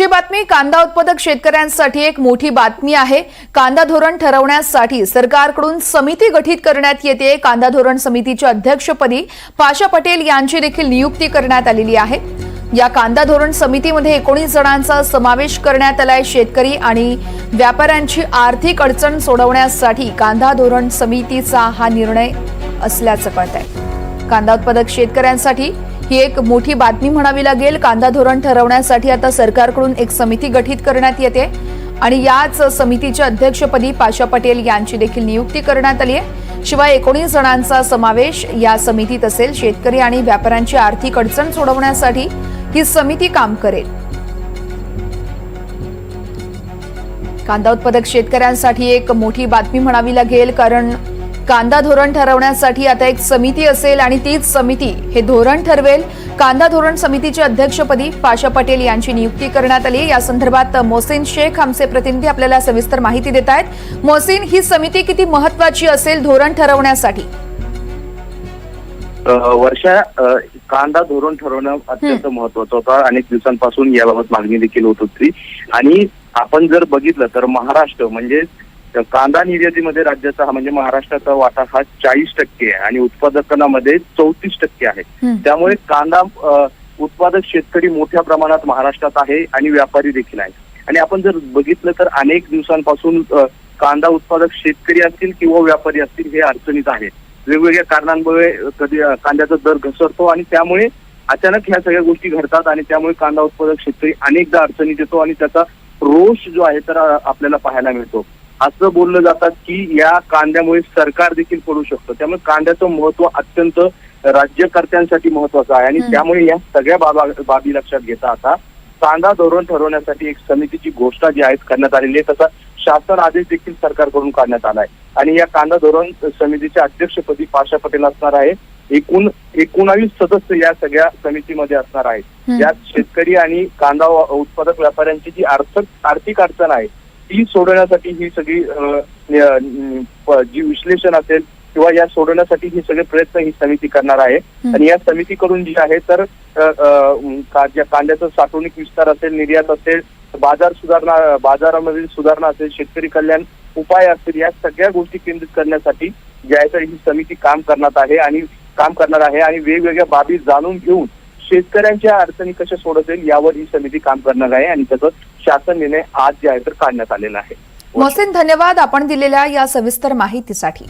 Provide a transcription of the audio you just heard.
पुढची बातमी कांदा उत्पादक शेतकऱ्यांसाठी एक मोठी बातमी आहे. कांदा धोरण ठरवण्यासाठी सरकारकडून समिती गठीत करण्यात येते. कांदा धोरण समितीच्या अध्यक्षपदी पाशा पटेल यांची देखील नियुक्ती करण्यात आलेली आहे. या कांदा धोरण समितीमध्ये एकोणीस जणांचा समावेश करण्यात आलाय. शेतकरी आणि व्यापाऱ्यांची आर्थिक अडचण सोडवण्यासाठी कांदा धोरण समितीचा हा निर्णय असल्याचं कळत आहे कांदा उत्पादक शेतकऱ्यांसाठी ही एक मोठी बातमी म्हणावी लागेल. कांदा धोरण ठरवण्यासाठी आता सरकारकडून एक समिती गठीत करण्यात येते आणि याच समितीच्या अध्यक्षपदी पाशा पटेल यांची देखील नियुक्ती करण्यात आली आहे. शिवाय एकोणीस जणांचा समावेश या समितीत असेल. शेतकरी आणि व्यापाऱ्यांची आर्थिक अडचण सोडवण्यासाठी ही समिती काम करेल. कांदा उत्पादक शेतकऱ्यांसाठी एक मोठी बातमी म्हणावी लागेल कारण कांदा धोरण ठरवण्यासाठी आता एक समिती असेल आणि तीच समिती हे धोरण ठरवेल. कांदा धोरण समितीच्या अध्यक्षपदी पाशा पटेल यांची नियुक्ती करण्यात आली. या संदर्भात मोहसिन शेख आमचे प्रतिनिधी आपल्याला सविस्तर माहिती देत आहेत. मोहसिन ही समिती किती महत्वाची असेल धोरण ठरवण्यासाठी? वर्षा कांदा धोरण ठरवणं अत्यंत महत्वाचं होतं अनेक दिवसांपासून याबाबत मागणी देखील होत होती. आणि आपण जर बघितलं तर महाराष्ट्र म्हणजे कांदा निर्यातीमध्ये राज्याचा हा म्हणजे महाराष्ट्राचा वाटा हा चाळीस टक्के आहे आणि उत्पादकांमध्ये चौतीस टक्के आहे. त्यामुळे कांदा उत्पादक शेतकरी मोठ्या प्रमाणात महाराष्ट्रात आहे आणि व्यापारी देखील आहे आणि आपण जर बघितलं तर अनेक दिवसांपासून कांदा उत्पादक शेतकरी असतील किंवा व्यापारी असतील हे अडचणीत आहेत वेगवेगळ्या कारणांमुळे कधी कांद्याचा दर घसरतो आणि त्यामुळे अचानक ह्या सगळ्या गोष्टी घडतात आणि त्यामुळे कांदा उत्पादक शेतकरी अनेकदा अडचणीत येतो आणि त्याचा रोष जो आहे तर आपल्याला पाहायला मिळतो. असं बोललं जातात की या कांद्यामुळे सरकार देखील पडू शकतं. त्यामुळे कांद्याचं महत्त्व अत्यंत राज्यकर्त्यांसाठी महत्वाचं आहे. आणि. त्यामुळे या सगळ्या बाबा बाबी लक्षात घेता आता कांदा धोरण ठरवण्यासाठी एक समितीची घोषणा जी आहे करण्यात आलेली आहे तसा शासन आदेश देखील सरकारकडून काढण्यात आलाय आणि या कांदा धोरण समितीच्या अध्यक्षपदी पाशा पटेल असणार आहे. एकूण एकोणावीस सदस्य या सगळ्या समितीमध्ये असणार आहेत. यात शेतकरी आणि कांदा उत्पादक व्यापाऱ्यांची जी आर्थिक आर्थिक अडचण आहे ती सोडवण्यासाठी ही सगळी जी विश्लेषण असेल किंवा या सोडवण्यासाठी ही सगळे प्रयत्न ही समिती करणार आहे. आणि या समितीकडून जी आहे तर कांद्याचा साठवणूक विस्तार असेल निर्यात असेल बाजार सुधारणा बाजारामधील सुधारणा असेल शेतकरी कल्याण उपाय असतील या सगळ्या गोष्टी केंद्रित करण्यासाठी जी आहे तर ही समिती काम करण्यात आहे आणि काम करणार आहे आणि वेगवेगळ्या बाबी जाणून घेऊन शेतकऱ्यांच्या अडचणी कशा सोडवतील यावर ही समिती काम करणार आहे आणि त्याचं शासन निर्णय आज जे आहे तर काढण्यात आलेला आहे. मोहसिन धन्यवाद. आपण दिलेल्या या सविस्तर माहितीसाठी.